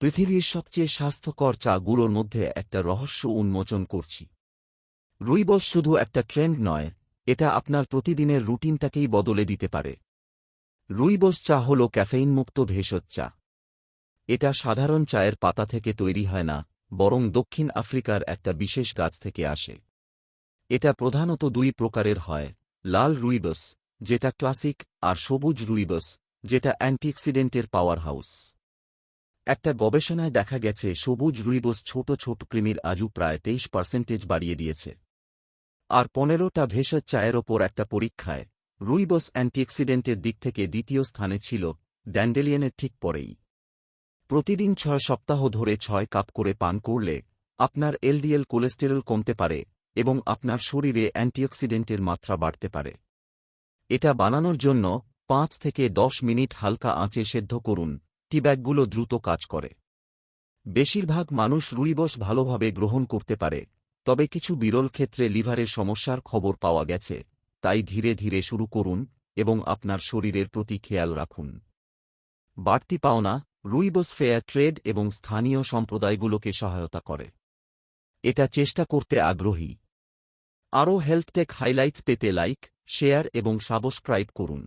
পৃথিবীর সবচেয়ে স্বাস্থ্যকর চাগুলোর মধ্যে একটা রহস্য উন্মোচন করছি। রুইবস শুধু একটা ট্রেন্ড নয়, এটা আপনার প্রতিদিনের রুটিনটাকেই বদলে দিতে পারে। রুইবস চা হল ক্যাফেইনমুক্ত ভেষজ চা। এটা সাধারণ চায়ের পাতা থেকে তৈরি হয় না, বরং দক্ষিণ আফ্রিকার একটা বিশেষ গাছ থেকে আসে। এটা প্রধানত দুই প্রকারের হয়, লাল রুইবস, যেটা ক্লাসিক, আর সবুজ রুইবস, যেটা অ্যান্টিঅক্সিডেন্টের পাওয়ার হাউস একটা গবেষণায় দেখা গেছে, সবুজ রুইবস ছোট ছোট কৃমির আজু প্রায় তেইশ পার্সেন্টেজ বাড়িয়ে দিয়েছে। আর পনেরোটা ভেষজ চায়ের ওপর একটা পরীক্ষায়, রুইবস অ্যান্টিঅক্সিডেন্টের দিক থেকে দ্বিতীয় স্থানে ছিল, ড্যান্ডেলিয়ানের ঠিক পরেই। প্রতিদিন ছয় সপ্তাহ ধরে ছয় কাপ করে পান করলে, আপনার এলডিএল কোলেস্টেরল কমতে পারে এবং আপনার শরীরে অ্যান্টিঅক্সিডেন্টের মাত্রা বাড়তে পারে। এটা বানানোর জন্য পাঁচ থেকে দশ মিনিট হালকা আঁচে সেদ্ধ করুন টিব্যাগগুলো দ্রুত কাজ করে। বেশিরভাগ মানুষ রুইবস ভালোভাবে গ্রহণ করতে পারে, তবে কিছু বিরল ক্ষেত্রে লিভারের সমস্যার খবর পাওয়া গেছে, তাই ধীরে ধীরে শুরু করুন এবং আপনার শরীরের প্রতি খেয়াল রাখুন। বাড়তি পাওনা রুইবস ফেয়ার ট্রেড এবং স্থানীয় সম্প্রদায়গুলোকে সহায়তা করে। এটা চেষ্টা করতে আগ্রহী। আরও হেলথটেক হাইলাইটস পেতে লাইক, শেয়ার এবং সাবস্ক্রাইব করুন।